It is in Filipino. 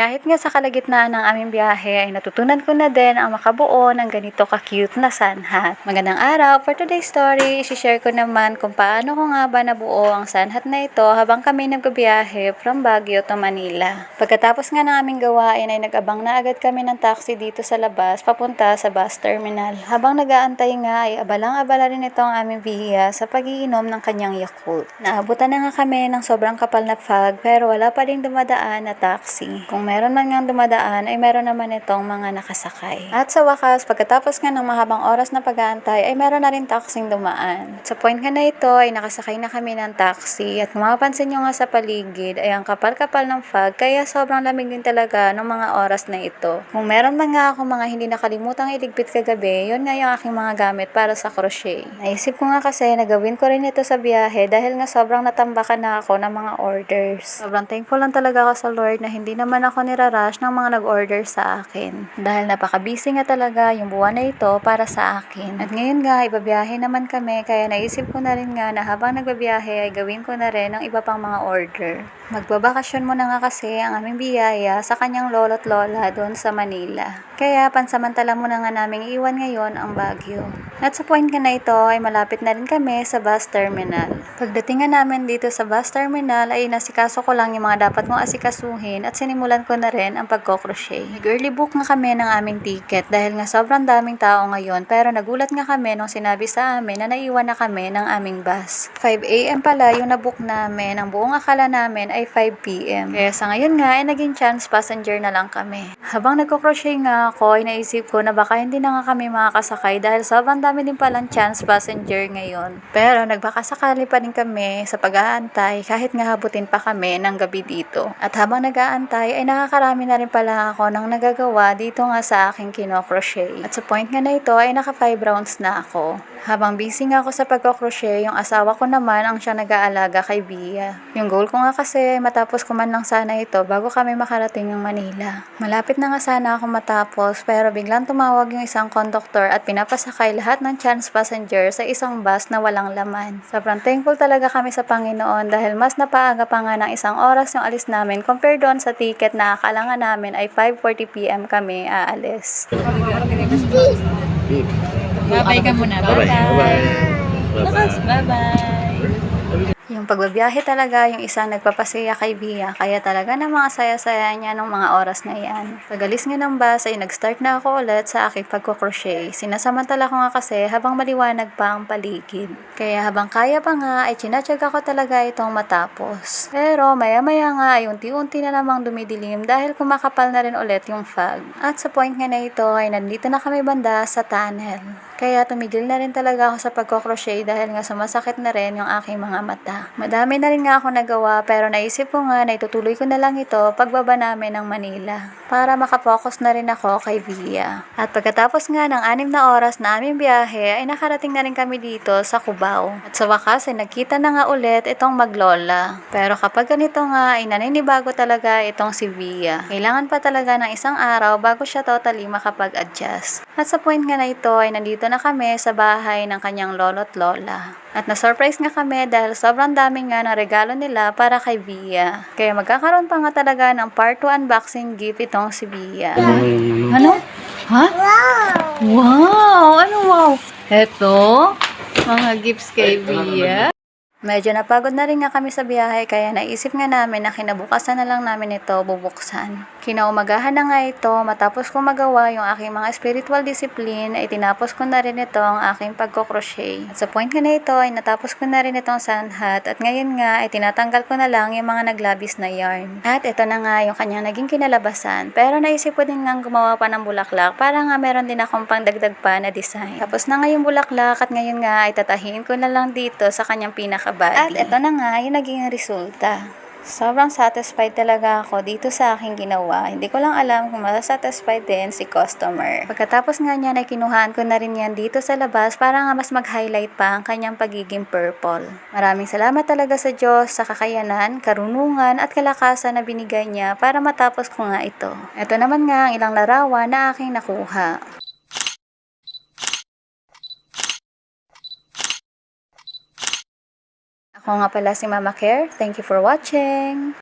Kahit nga sa kalagitnaan ng aming biyahe ay natutunan ko na din ang makabuo ng ganito ka-cute na sunhat. Magandang araw! For today's story, isi-share ko naman kung paano ko nga ba nabuo ang sunhat na ito habang kami nagbibiyahe from Baguio to Manila. Pagkatapos nga ng aming gawain ay nag-abang na agad kami ng taxi dito sa labas papunta sa bus terminal. Habang nag-aantay nga ay abalang-abala rin itong aming bihiya sa pagiinom ng kanyang Yakult. Naabutan na nga kami ng sobrang kapal na fog pero wala pa rin dumadaan na taxi. Kung meron man nga dumadaan ay meron naman itong mga nakasakay. At sa wakas, pagkatapos nga ng mahabang oras na pag-aantay ay meron na rin taxing dumaan. Sa point nga na ito ay nakasakay na kami ng taxi at mapapansin nyo nga sa paligid ay ang kapal-kapal ng fog kaya sobrang lamig din talaga ng mga oras na ito. Kung meron man nga ako mga hindi nakalimutang iligpit kagabi, yun nga yung aking mga gamit para sa crochet. Naisip ko nga kasi na gawin ko rin ito sa biyahe dahil nga sobrang natambakan na ako ng mga orders. Sobrang thankful lang talaga ako sa Lord na hindi naman ako nirarush ng mga nag-order sa akin. Dahil napaka-busy nga talaga yung buwan na ito para sa akin. At ngayon nga, ibabiyahe naman kami kaya naisip ko na rin nga na habang nagbabiyahe ay gawin ko na rin ang iba pang mga order. Magbabakasyon muna nga kasi ang aming biyaya sa kanyang lolo't lola doon sa Manila. Kaya pansamantala muna nga naming iwan ngayon ang Baguio. At sa point na ito ay malapit na rin kami sa bus terminal. Pagdating namin dito sa bus terminal ay nasikaso ko lang yung mga dapat kong asikasuhin at sinimulan ko na rin ang pagkocrochet. Nag-early book nga kami ng aming ticket dahil nga sobrang daming tao ngayon pero nagulat nga kami nung sinabi sa amin na naiwan na kami ng aming bus. 5am pala yung nabook namin. Ang buong akala namin ay 5pm. Kaya sa ngayon nga ay naging chance passenger na lang kami. Habang nagko-crochet nga ako ay naisip ko na baka hindi na nga kami makakasakay dahil sobrang dami din palang chance passenger ngayon. Pero nagbakasakali pa din kami sa pag-aantay kahit nga habutin pa kami ng gabi dito. At habang nag-aantay ay nakakarami na rin pala ako ng nagagawa dito nga sa aking kino-crochet. At sa point nga na ito ay naka 5 rounds na ako. Habang busy nga ako sa pagko-crochet, yung asawa ko naman ang siya nag-aalaga kay Bia. Yung goal ko nga kasi matapos ko man lang sana ito bago kami makarating ng Manila. Malapit na nga sana ako matapos pero biglang tumawag yung isang conductor at pinapasakay lahat ng chance passenger sa isang bus na walang laman. Sobrang thankful talaga kami sa Panginoon dahil mas napaaga pa nga ng isang oras yung alis namin compare doon sa ticket na akala nga namin ay 5.40pm kami aalis. Babay ka muna. Bye-bye. Bye-bye. Bye-bye. Yung pagbabiyahe talaga, yung isang nagpapasaya kay Bia, kaya talaga na mga saya-saya niya nung mga oras na yan. Pagalis nga ng bus ay nag-start na ako ulit sa aking pagkukrochet. Sinasamantala ko nga kasi habang maliwanag pa ang paligid. Kaya habang kaya pa nga ay chinatsaga ko talaga itong matapos. Pero maya-maya nga ay unti-unti na namang dumidilim dahil kumakapal na rin ulit yung fog. At sa point nga na ito ay nandito na kami banda sa tunnel. Kaya tumigil na rin talaga ako sa pagko-crochet dahil nga sumasakit na rin yung aking mga mata. Madami na rin nga ako nagawa pero naisip ko nga na itutuloy ko na lang ito pagbaba namin ng Manila para makapokus na rin ako kay Via. At pagkatapos nga ng anim na oras na aming biyahe ay nakarating na rin kami dito sa Cubao. At sa wakas ay nagkita na nga ulit itong maglola. Pero kapag ganito nga ay naninibago talaga itong si Via. Kailangan pa talaga ng isang araw bago siya totally makapag-adjust. At sa point nga na ito ay nandito na kami sa bahay ng kanyang lolo't lola. At na-surprise nga kami dahil sobrang dami nga ng regalo nila para kay Via. Kaya magkakaroon pa nga talaga ng part 2 unboxing gift itong si Via. Ano? Ha? Wow! Wow! Ano wow? Eto, mga gifts kay Via. Medyo napagod na rin nga kami sa biyahe kaya naisip nga namin na kinabukasan na lang namin ito bubuksan. Kinaumagahan na nga ito matapos ko magawa yung aking mga spiritual discipline ay tinapos ko na rin ito ang aking pagkocrochet. At sa point nga na ito ay natapos ko na rin itong sunhat at ngayon nga ay tinatanggal ko na lang yung mga naglabis na yarn. At ito na nga yung kanyang naging kinalabasan pero naisip ko din nga gumawa pa ng bulaklak para nga meron din akong pangdagdag pa na design. Tapos na nga yung bulaklak at ngayon nga ay tatahiin ko na lang dito sa kanyang pinaka body. At ito na nga yung naging resulta. Sobrang satisfied talaga ako dito sa aking ginawa. Hindi ko lang alam kung masasatisfied din si customer. Pagkatapos nga niya ay kinuhaan ko na rin yan dito sa labas para nga mas mag-highlight pa ang kanyang pagiging purple. Maraming salamat talaga sa Diyos sa kakayanan, karunungan at kalakasan na binigay niya para matapos ko nga ito. Ito naman nga ang ilang larawan na aking nakuha. Ako nga pala si Mama Care. Thank you for watching.